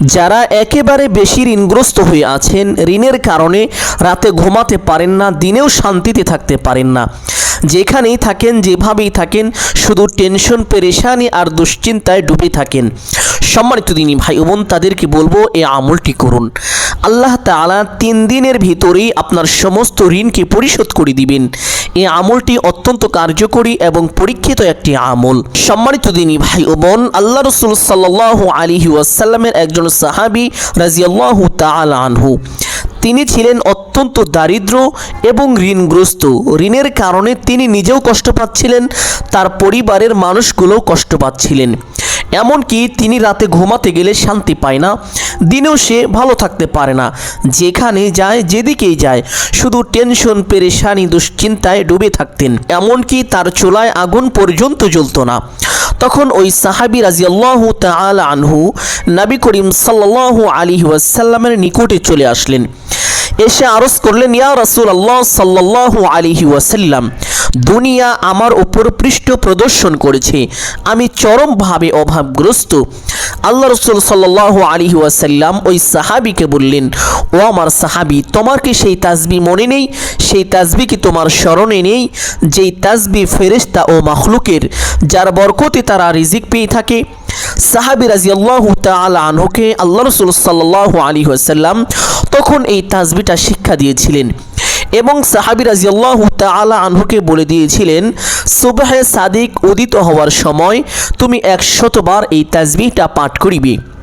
যারা একেবারে বেশি ঋণগ্রস্ত হয়ে আছেন, ঋণের কারণে রাতে ঘুমাতে পারেন না, দিনেও শান্তিতে থাকতে পারেন না। যেখানেই থাকেন, যেভাবেই থাকেন, শুধু টেনশন, পেরেশানি আর দুশ্চিন্তায় ডুবে থাকেন। সম্মানিত দিনী ভাই বোন, তাদেরকে বলব, এই আমলটি করুন। আল্লাহ তাআলা তিন দিনের ভিতরেই আপনার সমস্ত ঋণকে পরিশোধ করে দিবেন। এই আমলটি অত্যন্ত কার্যকরী এবং পরীক্ষিত একটি আমল। সম্মানিত দিনী ভাই ও বোন, আল্লাহ রসুল সাল্লাহ আলিহি ওয়াসাল্লামের একজন সাহাবি রাজিয়াল্লাহু তাআলা আনহু। তিনি ছিলেন অত্যন্ত দারিদ্র এবং ঋণগ্রস্ত। ঋণের কারণে তিনি নিজেও কষ্ট পাচ্ছিলেন, তার পরিবারের মানুষগুলোও কষ্ট পাচ্ছিলেন। এমনকি তিনি রাতে ঘুমাতে গেলে শান্তি পায় না। দিনেও সে ভালো থাকতে পারে না। যেখানে যায়, যেদিকেই যায়, শুধু টেনশন, পেরেশানি, দুশ্চিন্তায় ডুবে থাকতেন। এমনকি তার চুলায় আগুন পর্যন্ত জ্বলতো না। তখন ওই সাহাবি রাজিয়াল্লাহু তাআলা আনহু নাবি করিম সাল্লাল্লাহু আলাইহি ওয়াসাল্লামের নিকটে চলে আসলেন। এসে আরজ করলেন, ইয়া রাসূল আল্লাহ সাল্লাল্লাহু আলাইহি ওয়াসাল্লাম, দুনিয়া আমার উপর পৃষ্ঠ প্রদর্শন করেছে। আমি চরমভাবে অভাবগ্রস্ত। আল্লাহ রসুল সাল্লাহ আলী ওয়াসাল্লাম ওই সাহাবিকে বললেন, ও আমার সাহাবি, তোমার কি সেই তাজবি মনে নেই? সেই তাজবি কি তোমার স্মরণে নেই? যেই তাজবি ফেরেশতা ও মাখলুকের, যার বরকতে তারা রিজিক পেয়ে থাকে সাহাবি রাজিয়াল্লাহু তাআলা আনহুকে আল্লাহ রসুল সাল্লাহ আলী ওয়াসাল্লাম তখন এই তাজবিটা শিক্ষা দিয়েছিলেন এবং সাহাবি রাজিয়াল্লাহ তাআলা আনহুকে বলে দিয়েছিলেন, সুবাহে সাদিক উদিত হওয়ার সময় তুমি একশতবার এই তাজবিটা পাঠ করিবে।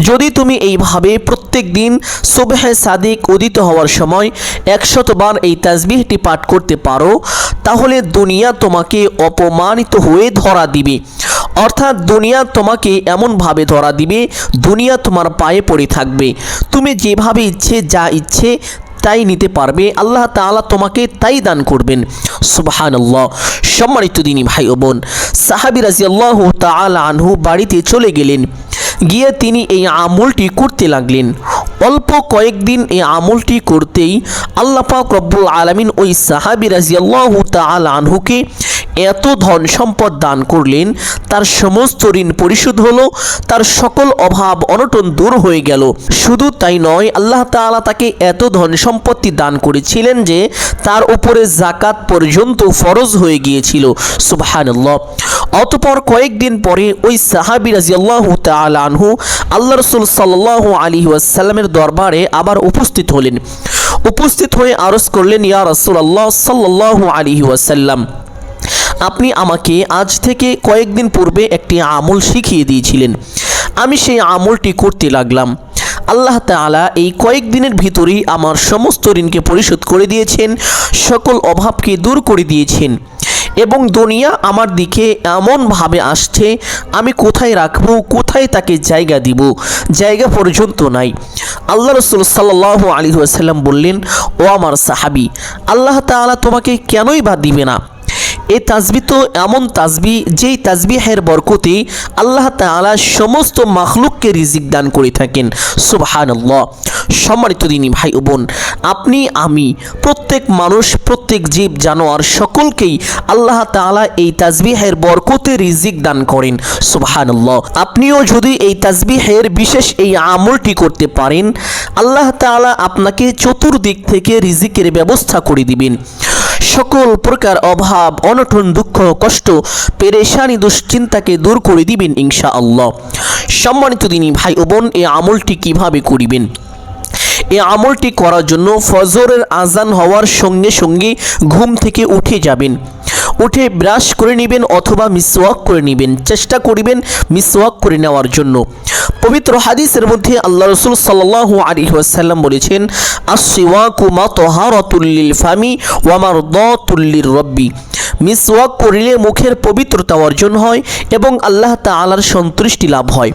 যদি তুমি এইভাবে প্রত্যেক দিন সুবহে সাদিক উদিত হওয়ার সময় একশতবার এই তাজবিহটি পাঠ করতে পারো, তাহলে দুনিয়া তোমাকে অপমানিত হয়ে ধরা দিবে। অর্থাৎ দুনিয়া তোমাকে এমনভাবে ধরা দিবে, দুনিয়া তোমার পায়ে পড়ে থাকবে। তুমি যেভাবে ইচ্ছে, যা ইচ্ছে, তাই নিতে পারবে। আল্লাহ তাআলা তোমাকে তাই দান করবেন। সুবহানাল্লাহ। সম্মানিত দিনী ভাই ও বোন, সাহাবি রাজিয়াল্লাহু তাআলা আনহু বাড়িতে চলে গেলেন। গিয়ে তিনি এই আমলটি করতে লাগলেন। অল্প কয়েকদিন এই আমলটি করতেই আল্লাপাক রব্বুল আলমিন ওই সাহাবি রাজিয়াল্লাহ তাল আনহুকে এত ধন সম্পদ দান করলেন, তার সমস্ত ঋণ পরিশোধ হলো, তার সকল অভাব অনটন দূর হয়ে গেল। শুধু তাই নয়, আল্লাহ তাআলা তাকে এত ধন সম্পত্তি দান করেছিলেন যে, তার উপরে জাকাত পর্যন্ত ফরজ হয়ে গিয়েছিল। সুবহানাল্লাহ। অতপর কয়েকদিন পরে ওই সাহাবি রাজিয়াল্লাহু তাআলা আনহু আল্লাহ রসুল সাল্লাহ আলাইহি ওয়াসাল্লামের দরবারে আবার উপস্থিত হলেন। উপস্থিত হয়ে আরজ করলেন, ইয়া রাসূলুল্লাহ সাল্লাল্লাহু আলাইহি ওয়াসাল্লাম। আপনি আমাকে আজ থেকে কয়েকদিন পূর্বে একটি আমল শিখিয়ে দিয়েছিলেন। আমি সেই আমলটি করতে লাগলাম। আল্লাহ তাআলা এই কয়েকদিনের ভিতরেই আমার সমস্ত ঋণকে পরিশোধ করে দিয়েছেন, সকল অভাবকে দূর করে দিয়েছেন এবং দুনিয়া আমার দিকে এমনভাবে আসছে, আমি কোথায় রাখব, কোথায় তাকে জায়গা দিব, জায়গা পর্যন্ত নাই। আল্লাহ রসুল সাল্লাহ আলী আসাল্লাম বললেন, ও আমার সাহাবি, আল্লাহ তাআলা তোমাকে কেনই বা দিবে না? এই তাজবি তো এমন তাজবি, যেই তাজবিহের বরকতে আল্লাহ তাআলা সমস্ত মাখলুককে রিজিক দান করে থাকেন। সুবহানাল্লাহ। সম্মানিত দিনী ভাই ও বোন, আপনি, আমি, প্রত্যেক মানুষ, প্রত্যেক জীব, জানোয়ার সকলকেই আল্লাহ তাআলা এই তাজবিহের বরকতে রিজিক দান করেন। সুবহানাল্লাহ। আপনিও যদি এই তাজবিহের বিশেষ এই আমলটি করতে পারেন, আল্লাহ তাআলা আপনাকে চতুর্দিক থেকে রিজিকের ব্যবস্থা করে দিবেন। সকল প্রকার অভাব, অনটন, দুঃখ, কষ্ট, পেরেশানি, দুশ্চিন্তাকে দূর করে দিবেন ইনশা আল্লাহ সম্মানিত দিনী ভাই ও বোন, এই আমলটি কীভাবে করিবেন? এই আমলটি করার জন্য ফজরের আজান হওয়ার সঙ্গে সঙ্গে ঘুম থেকে উঠে যাবেন। উঠে ব্রাশ করে নেবেন অথবা মিসওয়াক করে নেবেন। চেষ্টা করিবেন মিসওয়াক করে নেওয়ার জন্য। পবিত্র হাদিসের মধ্যে আল্লাহ রসুল সাল্লাহ আলী ওয়াসাল্লাম বলেছেন আসিওয়াকু মা তোহারতুল্লিল ফামি ওয়ামার তুল্লির রব্বি মিসওয়াক করিলে মুখের পবিত্রতা অর্জন হয় এবং আল্লাহ তাআলার সন্তুষ্টি লাভ হয়।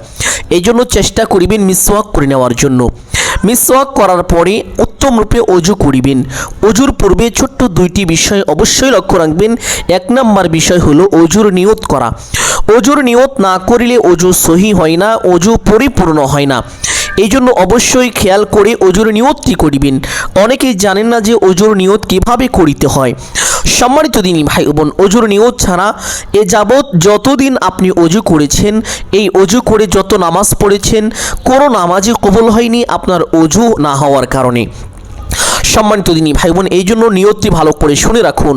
এই জন্য চেষ্টা করিবেন মিসওয়াক করে নেওয়ার জন্য। মিসওয়াক করার পরে উত্তম রূপে অজু করিবেন। অজুর পূর্বে ছোট্ট দুইটি বিষয় অবশ্যই লক্ষ্য রাখবেন। এক নম্বর বিষয় হলো অজুর নিয়ত করা। অজুর নিয়ত না করিলে অজু সহি হয় না, অজু পরিপূর্ণ হয় না। এই জন্য অবশ্যই খেয়াল করে অজুর নিয়তটি করিবেন। অনেকেই জানেন না যে অজুর নিয়ত কীভাবে করিতে হয়। সম্মানিত দিনী ভাই বোন অজুর নিয়ত ছাড়া এ যাবৎ যতদিন আপনি অজু করেছেন, এই অজু করে যত নামাজ পড়েছেন, কোনো নামাজই কবল হয়নি আপনার অজু না হওয়ার কারণে। সম্মানিত দিনী ভাই বোন এই জন্য নিয়তটি ভালো করে শুনে রাখুন।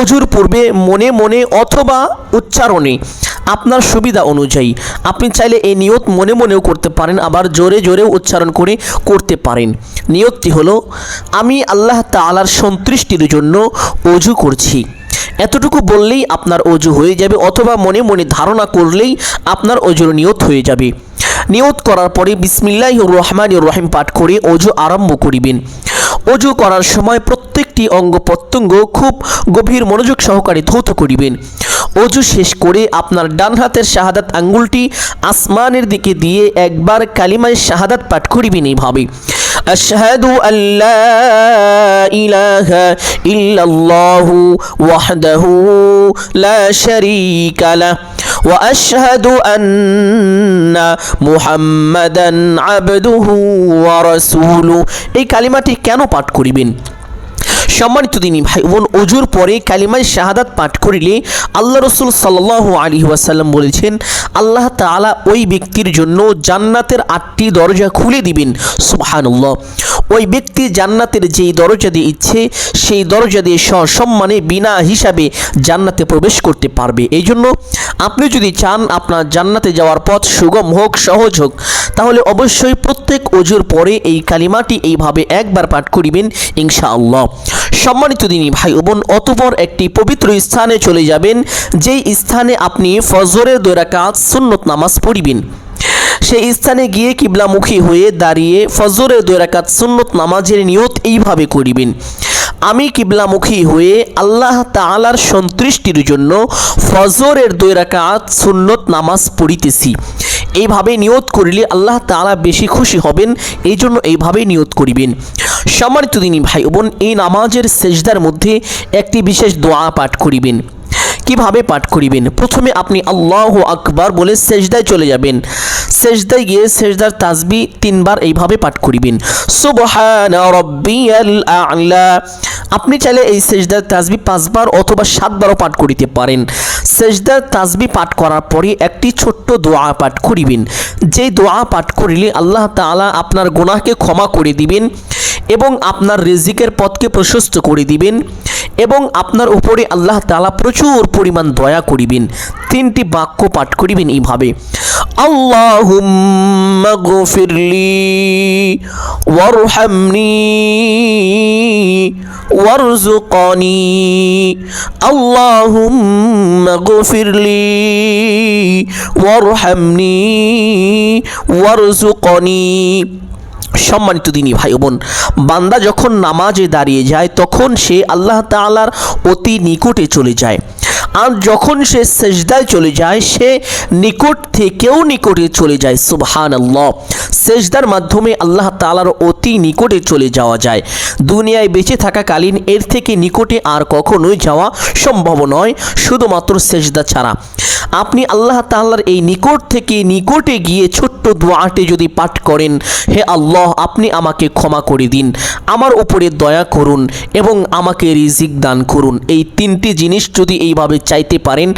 অজুর পূর্বে মনে মনে অথবা উচ্চারণে আপনার সুবিধা অনুযায়ী। আপনি চাইলে এই নিয়ত মনে মনেও করতে পারেন, আবার জোরে জোরেও উচ্চারণ করে করতে পারেন। নিয়তটি হলো, আমি আল্লাহ তাআলার সন্তুষ্টির জন্য অজু করছি। এতটুকু বললেই আপনার অজু হয়ে যাবে, অথবা মনে মনে ধারণা করলেই আপনার অজুর নিয়ত হয়ে যাবে। নিয়ত করার পরে বিসমিল্লাহ রহমান রহিম পাঠ করে অজু আরম্ভ করিবেন। অজু করার সময় প্রত্যেকটি অঙ্গ প্রত্যঙ্গ খুব গভীর মনোযোগ সহকারে ধৌত করিবেন। অজু শেষ করে আপনার ডান হাতের শাহাদাত আঙ্গুলটি আসমানের দিকে দিয়ে একবার কালিমায় শাহাদাত পাঠ করিবেন এইভাবে। أشهد أن لا إله إلا الله وحده لا شريك له وأشهد أن محمدا عبده ورسوله এই কালিমাটি কেন পাঠ করিবেন? সম্মানিত দিনী ভাই বোন অজুর পরে কালিমায় শাহাদাত পাঠ করিলে আল্লাহ রসুল সাল্লাহ আলী ওয়াসাল্লাম বলেছেন, আল্লাহ তাআলা ওই ব্যক্তির জন্য জান্নাতের আটটি দরজা খুলে দিবেন, সুবহানাল্লাহ। ওই ব্যক্তি জান্নাতের যেই দরজা দিয়ে ইচ্ছে, সেই দরজা দিয়ে সসম্মানে বিনা হিসাবে জান্নাতে প্রবেশ করতে পারবে। এই জন্য আপনি যদি চান আপনার জান্নাতে যাওয়ার পথ সুগম হোক, সহজ হোক, তাহলে অবশ্যই প্রত্যেক অজুর পরে এই কালিমাটি এইভাবে একবার পাঠ করিবেন, ইনশাআল্লাহ। সম্মানিত দিনী ভাই বোন, অতপর একটি পবিত্র স্থানে চলে যাবেন, যেই স্থানে আপনি ফজরের দৈরাকাত সুন্নত নামাজ পড়িবেন। সেই স্থানে গিয়ে কিবলামুখী হয়ে দাঁড়িয়ে ফজরের দৈরাকাত সুন্নত নামাজের নিয়ত এইভাবে করিবেন। আমি কিবলামুখী হয়ে আল্লাহ তাআলার সন্তুষ্টির জন্য ফজরের দুই রাকাত সুন্নত নামাজ পড়িতেছি। এইভাবে নিয়ত করিলে আল্লাহ তাআলা বেশি খুশি হবেন এই জন্য এইভাবে নিয়ত করিবেন। সম্মানিত দিনী ভাই বোন, এই নামাজের সেজদার মধ্যে একটি বিশেষ দোয়া পাঠ করিবেন। কীভাবে পাঠ করিবেন? প্রথমে আপনি আল্লাহ আকবার বলে সেজদায় চলে যাবেন। সেজদায় গিয়ে সেজদার তাসবি তিনবার এইভাবে পাঠ করিবেন। আপনি চাইলে এই সেজদার তাসবি পাঁচবার অথবা সাতবারও পাঠ করিতে পারেন। সেজদার তাসবি পাঠ করার পরে একটি ছোট্ট দোয়া পাঠ করিবেন। যে দোয়া পাঠ করিলে আল্লাহ তাআলা আপনার গুনাহকে ক্ষমা করে দিবেন। এবং আপনার রিজিকের পথকে প্রশস্ত করে দিবেন এবং আপনার উপরে আল্লাহ তালা প্রচুর পরিমাণ দয়া করিবেন। তিনটি বাক্য পাঠ করিবেন এইভাবে। আল্লাহুম্মা গফিরলি ওয়ারহামনি ওয়ারজুকনি আল্লাহুম্মা গফিরলি ওয়ারহামনি ওয়ারজুকনি সম্মানিত দিনী ভাই বোন, বান্দা যখন নামাজে দাঁড়িয়ে যায়, তখন সে আল্লাহ তাআলার অতি নিকটে চলে যায়। আর যখন সে সেজদায় চলে যায়, সে নিকট থেকেও নিকটে চলে যায় সুবহান আল্লাহ সেজদার মাধ্যমে আল্লাহ তাআলার অতি নিকটে চলে যাওয়া যায়। দুনিয়ায় বেঁচে থাকাকালীন এর থেকে নিকটে আর কখনোই যাওয়া সম্ভব নয়, শুধুমাত্র সেজদা ছাড়া। আপনি আল্লাহ তাআলার এই নিকট থেকে নিকটে গিয়ে ছোট্ট দোয়াটি যদি পাঠ করেন, হে আল্লাহ, আপনি আমাকে ক্ষমা করে দিন। আমার উপরে দয়া করুন এবং আমাকে রিজিক দান করুন। এই তিনটি জিনিস যদি এইভাবে চাইতে পারেন,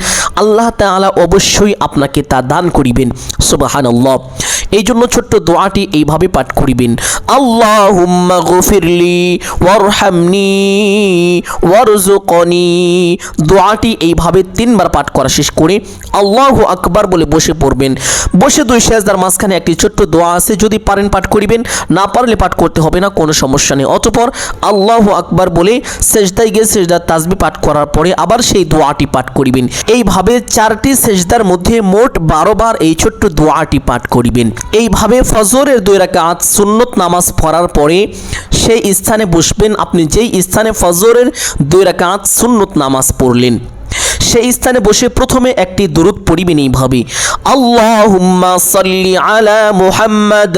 আল্লাহ তাআলা অবশ্যই আপনাকে তা দান করিবেন। সুবহানাল্লাহ। এই জন্য ছোট্ট দোয়াটি এইভাবে পাঠ করিবেন। ওয়ারজুকনি দোয়াটি এইভাবে তিনবার পাঠ করা শেষ করে আল্লাহ আকবার বলে বসে পড়বেন। বসে দুই সেজদার মাঝখানে একটি ছোট্ট দোয়া আছে, যদি পারেন পাঠ করিবেন, না পারলে পাঠ করতে হবে না, কোনো সমস্যা নেই। অতপর আল্লাহ আকবার বলে সেজদায় গিয়ে সেজদার তাসবি পাঠ করার পরে আবার সেই দোয়াটি পাঠ করিবেন। এইভাবে চারটি সেজদার মধ্যে মোট বারো বার এই ছোট্ট দোয়াটি পাঠ করিবেন। এইভাবে ফজরের দুই রাকাত সুন্নত নামাজ পড়ার পরে সেই স্থানে বসবেন। আপনি যেই স্থানে ফজরের দুই রাকাত সুন্নত নামাজ পড়লেন, সেই স্থানে বসে প্রথমে একটি দরুদ পড়িবেন এইভাবে, আল্লাহুম্মা সাল্লি আলা মুহাম্মদ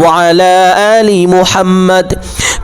ওয়া আলা আলি মুহাম্মদ।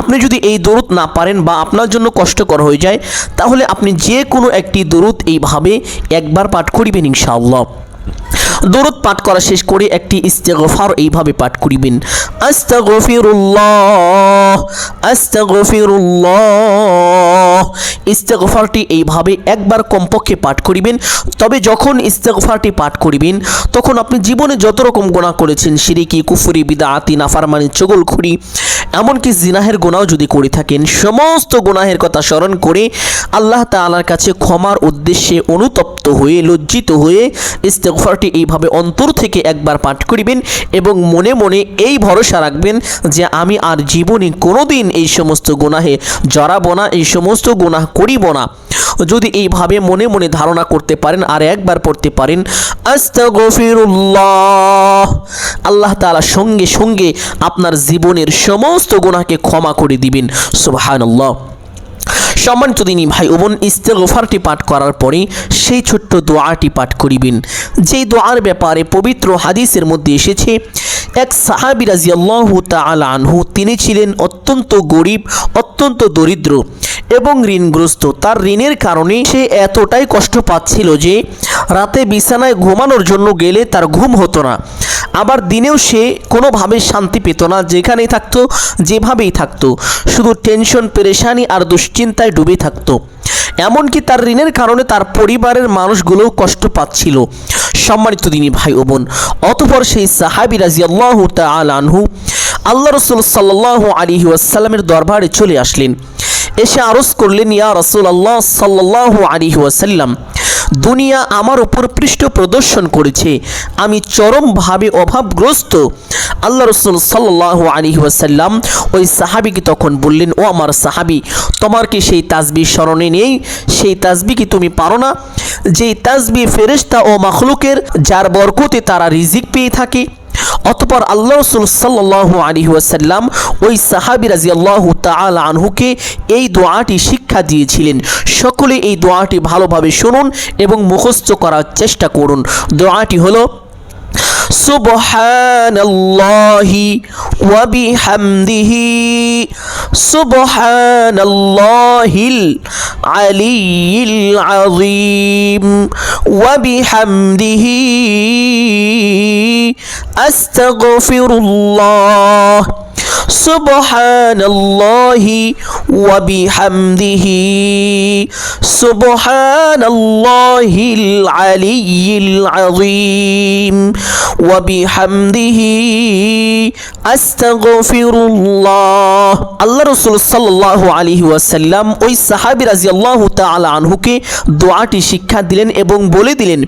আপনি যদি এই দরুদ না পারেন বা আপনার জন্য কষ্টকর হয়ে যায়, তাহলে আপনি যে কোনো একটি দরুদ এইভাবে একবার পাঠ করিবেন ইনশাআল্লাহ। দরুদ পাঠ করা শেষ করে একটি ইস্তেগফার এইভাবে পাঠ করিবেন। ইস্তেগফারটি এইভাবে একবার কমপক্ষে পাঠ করিবেন। তবে যখন ইস্তেগফারটি পাঠ করিবেন, তখন আপনি জীবনে যত রকম গোনা করেছেন, সিরিকি, কুফুরি, বিদাআতি, নাফারমানি, চগলখুরি, এমনকি জিনাহের গোনাও যদি করে থাকেন, সমস্ত গোনাহের কথা স্মরণ করে আল্লাহ তাআলার কাছে ক্ষমার উদ্দেশ্যে অনুতপ্ত হয়ে, লজ্জিত হয়ে ইস্তেগফারটি এইভাবে অন্তর থেকে একবার পাঠ করিবেন এবং মনে মনে এই ভরসা রাখবেন যে আমি আর জীবনে কোনোদিন এই সমস্ত গুনাহে জড়াবো না, এই সমস্ত গুনাহ করিব না। যদি এইভাবে মনে মনে ধারণা করতে পারেন আর একবার পড়তে পারেন, আস্তাগফিরুল্লাহ, আল্লাহ তাআলা সঙ্গে সঙ্গে আপনার জীবনের সমস্ত গুনাহকে ক্ষমা করে দিবেন। সুবহানাল্লাহ। সম্মানিত দিনী ভাই ও বোন, ইস্তেগফারটি পাঠ করার পরে সেই ছোট্ট দোয়াটি পাঠ করিবেন। যেই দোয়ার ব্যাপারে পবিত্র হাদিসের মধ্যে এসেছে, এক সাহাবি রাজিয়াল্লাহু তাআলা আনহু, তিনি ছিলেন অত্যন্ত গরিব, অত্যন্ত দরিদ্র এবং ঋণগ্রস্ত। তার ঋণের কারণে সে এতটাই কষ্ট পাচ্ছিল যে রাতে বিছানায় ঘুমানোর জন্য গেলে তার ঘুম হতো না। আবার দিনেও সে কোনোভাবে শান্তি পেত না, যেখানেই থাকতো, যেভাবেই থাকতো। শুধু টেনশন, পেরেশানি আর দুশ্চিন্তায় ডুবে থাকতো। এমনকি তার ঋণের কারণে তার পরিবারের মানুষগুলোও কষ্ট পাচ্ছিল। সম্মানিত দিনী ভাই ও বোন, অতপর সেই সাহাবি রাজি আল্লাহ আনহু আল্লাহ রসুল সাল্লাহ আলী ওয়াসাল্লামের দরবারে চলে আসলেন। এসে আরজ করলেন, ইয়া রসুল আল্লাহ সাল্লাহ আলী ওয়াসাল্লাম দুনিয়া আমার উপর পৃষ্ঠ প্রদর্শন করেছে। আমি চরমভাবে অভাবগ্রস্ত। আল্লাহ রসুল সাল্লাহ আলী ওয়াসাল্লাম ওই সাহাবিকে তখন বললেন, ও আমার সাহাবি, তোমার কি সেই তাজবি স্মরণে নেই? সেই তাজবি কি তুমি পারো না? যেই তাজবি ফেরেশতা ও মাখলুকের, যার বরকতে তারা রিজিক পেয়ে থাকে অতপর আল্লাহ রসুল সাল্লাহ আলী ওয়াসাল্লাম ওই সাহাবি রাজি আল্লাহ তাল আনহুকে এই দোয়াটি শিক্ষা দিয়েছিলেন। সকলে এই দোয়াটি ভালোভাবে শুনুন এবং মুখস্থ করার চেষ্টা করুন। দোয়াটি হলো سبحان الله وبحمده. سبحان الله العلي العظيم. وبحمده أستغفر الله. সুবহানাল্লাহি ওয়া বিহামদিহি, সুবহানাল্লাহিল আলিয়্যিল আযীম, ওয়া বিহামদিহি আস্তাগফিরুল্লাহ। আল্লাহ রাসূল সাল্লাল্লাহু আলাইহি ওয়াসাল্লাম ওই সাহাবী রাদিয়াল্লাহু তাআলা আনহুকে দোয়াটি শিক্ষা দিলেন এবং বলে দিলেন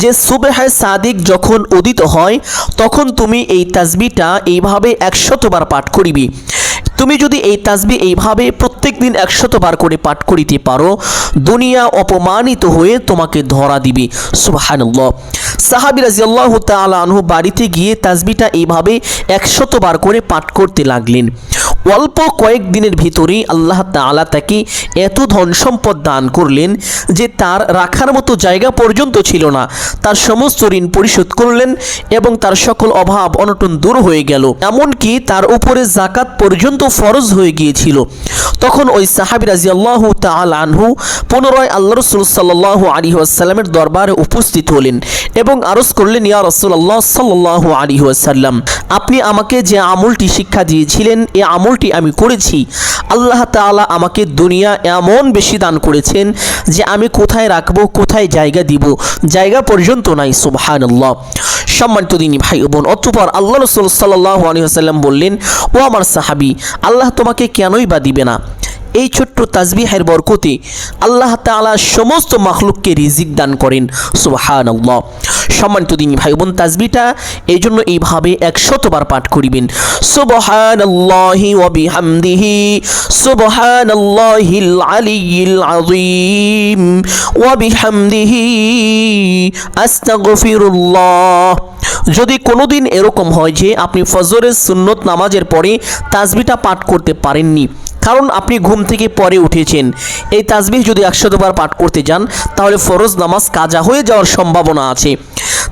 যে সুবহায় সাদিক যখন উদিত হয়, তখন তুমি এই তাসবিটা এইভাবে একশতবার পাঠ করিবি। তুমি যদি এই তাজবি এইভাবে প্রত্যেক দিন একশতবার করে পাঠ করিতে পারো, দুনিয়া অপমানিত হয়ে তোমাকে ধরা দিবে। সুবাহানুল্লাহ। সাহাবি রাজিয়াল্লাহ তালা আনহু বাড়িতে গিয়ে তাজবিটা এইভাবে একশতবার করে পাঠ করতে লাগলেন। অল্প কয়েকদিনের ভিতরেই আল্লাহ তাআলা তাকে এত ধন সম্পদ দান করলেন যে তার রাখার মতো জায়গা পর্যন্ত ছিল না। তার সমস্ত ঋণ পরিশোধ করলেন এবং তার সকল অভাব অনটন দূর হয়ে গেল। এমনকি তার উপরে জাকাত পর্যন্ত ফরজ হয়ে গিয়েছিল। তখন ওই সাহাবি রাজি আল্লাহ তাল আনহু পুনরায় আল্লাহ রসুল সাল্লাহ আলী আসাল্লামের দরবারে উপস্থিত হলেন এবং আরজ করলেন, ইয়া রসুল আল্লাহ সাল্লাহ আলী আসাল্লাম আপনি আমাকে যে আমলটি শিক্ষা দিয়েছিলেন এই আমলটি আমি করেছি। আল্লাহ তালা আমাকে দুনিয়া এমন বেশি দান করেছেন যে আমি কোথায় রাখব, কোথায় জায়গা দিব, জায়গা পর্যন্ত নাই সুবহান আল্লাহ সম্মানিত দিনী ভাই বোন, অতপর আল্লাহ রসুল সাল্লাহ আলী আসাল্লাম বললেন, ও আমার সাহাবি, আল্লাহ তোমাকে কেনই বা দিবে না? এই ছোট্ট তাজবিহের বরকতে আল্লাহ তাআলা সমস্ত মাখলুককে রিজিক দান করেন, সুবহানাল্লাহ। সম্মানিত দিনী ভাই বোন তাজবিটা এই জন্য এইভাবে একশতবার পাঠ করিবেন। সুবহানাল্লাহি ওয়া বিহামদিহি, সুবহানাল্লাহিল আলিয়্যিল আযীম, ওয়া বিহামদিহি, আস্তাগফিরুল্লাহ। যদি কোনোদিন এরকম হয় যে আপনি ফজরের সুন্নত নামাজের পরে তাজবিটা পাঠ করতে পারেননি কারণ আপনি ঘুম থেকে পরে উঠেছেন। এই তাজবিহ যদি একশো একশতবার পাঠ করতে যান, তাহলে ফরজ নামাজ কাজা হয়ে যাওয়ার সম্ভাবনা আছে।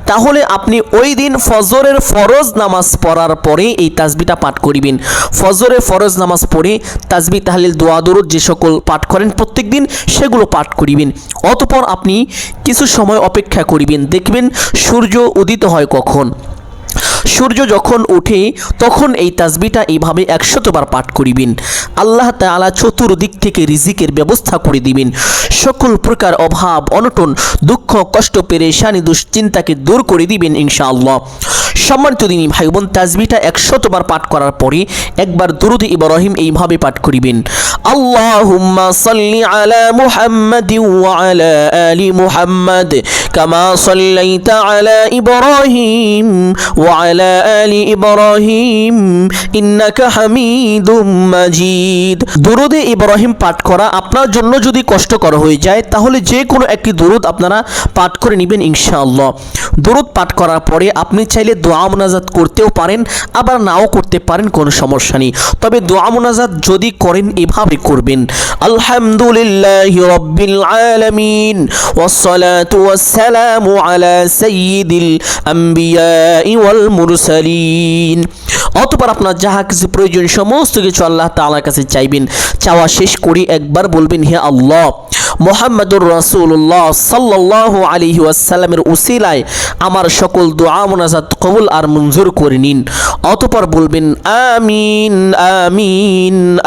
তাহলে আপনি ওই দিন ফজরের ফরজ নামাজ পড়ার পরে এই তাজবিটা পাঠ করিবেন। ফজরের ফরজ নামাজ পড়ে তাজবি তাহলিল, দোয়া, দরুদ যে সকল পাঠ করেন প্রত্যেক দিন সেগুলো পাঠ করিবেন। অতপর আপনি কিছু সময় অপেক্ষা করিবেন। দেখবেন সূর্য উদিত হয় কখন? সূর্য যখন ওঠে, তখন এই তাজবিটা এইভাবে একশতবার পাঠ করিবেন। আল্লাহ তালা চতুর্দিক থেকে রিজিকের ব্যবস্থা করে দিবেন। সকল প্রকার অভাব, অনটন, দুঃখ, কষ্ট পেরে পেরেশানি, দুশ্চিন্তাকে দূর করে দিবেন ইনশাআল্লাহ। সম্মানিত দিনী ভাই বোন তাজবিটা একশতবার পাঠ করার পরে একবার দুরুদ ইব্রাহিম এইভাবে পাঠ করিবেন। আল্লাহুম্মা সাল্লি আলা মুহাম্মাদিন ওয়া আলা আলি মুহাম্মাদ, কামা সাল্লাইতা আলা ইব্রাহিম ওয়া আলা আলি ইব্রাহিম, ইন্নাকা হামিদুম মাজিদ। দুরুদে ইব্রাহিম পাঠ করা আপনার জন্য যদি কষ্টকর হয়ে যায়, তাহলে যে কোনো একটি দুরুদ আপনারা পাঠ করে নেবেন ইনশাআল্লাহ। দুরুদ পাঠ করার পরে আপনি চাইলে দোয়া মোনাজাত করতেও পারেন, আবার নাও করতে পারেন, কোনো সমস্যা নেই। তবে দোয়া মোনাজাত যদি করেন, এভাবে করবেন। আলহামদুলিল্লাহ রব্বিল আলামিন ওয়াসসালাতু ওয়াসসালামু আলা সাইয়্যিদিল ওয়াল মুরসালিন। অতপর আপনার যাহা কিছু প্রয়োজন, সমস্ত কিছু আল্লাহ তাআলার কাছে চাইবেন। চাওয়া শেষ করে একবার বলবেন, হে আল্লাহ, মোহাম্মদুর রাসূলুল্লাহ সাল্লাল্লাহু আলাইহি ওয়াসাল্লামের উসিলায় আমার সকল দোয়া মোনাজাত কবুল আর মঞ্জুর করে নিন। অতপর বলবেন, আমিন আমিন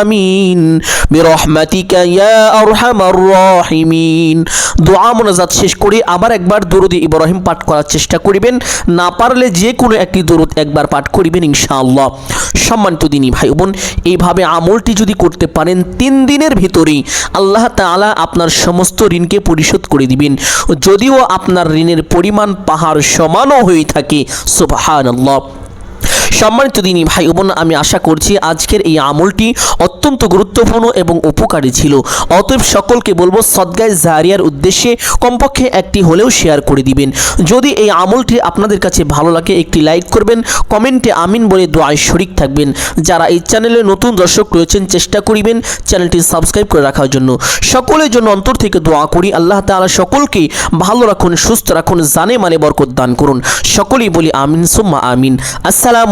আমিন, বিরহমাতিকা ইয়া আরহামার রাহিমিন। দোয়া মোনাজাত শেষ করে আবার একবার দরুদ ইব্রাহিম পাঠ করার চেষ্টা করিবেন। না পারলে যে কোনো একটি দরুদ একবার পাঠ করিবেন ইনশাআল্লাহ। সম্মানিত দিনী ভাই বোন, এইভাবে আমলটি যদি করতে পারেন, তিন দিনের ভিতরেই আল্লাহ তাআলা আপনার সমস্ত ঋণকে পরিশোধ করে দিবেন। যদিও আপনার ঋণের পরিমাণ পাহাড় সমানও হয়ে থাকে সুবহানাল্লাহ। সম্মানিত দিনী ভাই বোন, আমি আশা করছি আজকের এই আমলটি অত্যন্ত গুরুত্বপূর্ণ এবং উপকারী ছিল। অতএব সকলকে বলব, সদগায় জারিয়ার উদ্দেশ্যে কমপক্ষে একটি হলেও শেয়ার করে দিবেন। যদি এই আমলটি আপনাদের কাছে ভালো লাগে, একটি লাইক করবেন, কমেন্টে আমিন বলে দোয়ায় শরিক থাকবেন। যারা এই চ্যানেলে নতুন দর্শক রয়েছেন, চেষ্টা করিবেন চ্যানেলটি সাবস্ক্রাইব করে রাখার জন্য। সকলের জন্য অন্তর থেকে দোয়া করি, আল্লাহ তাআলা সকলকে ভালো রাখুন, সুস্থ রাখুন জানে মানে বরকত দান করুন। সকলেই বলি আমিন, সুম্মা আমিন। আসসালামু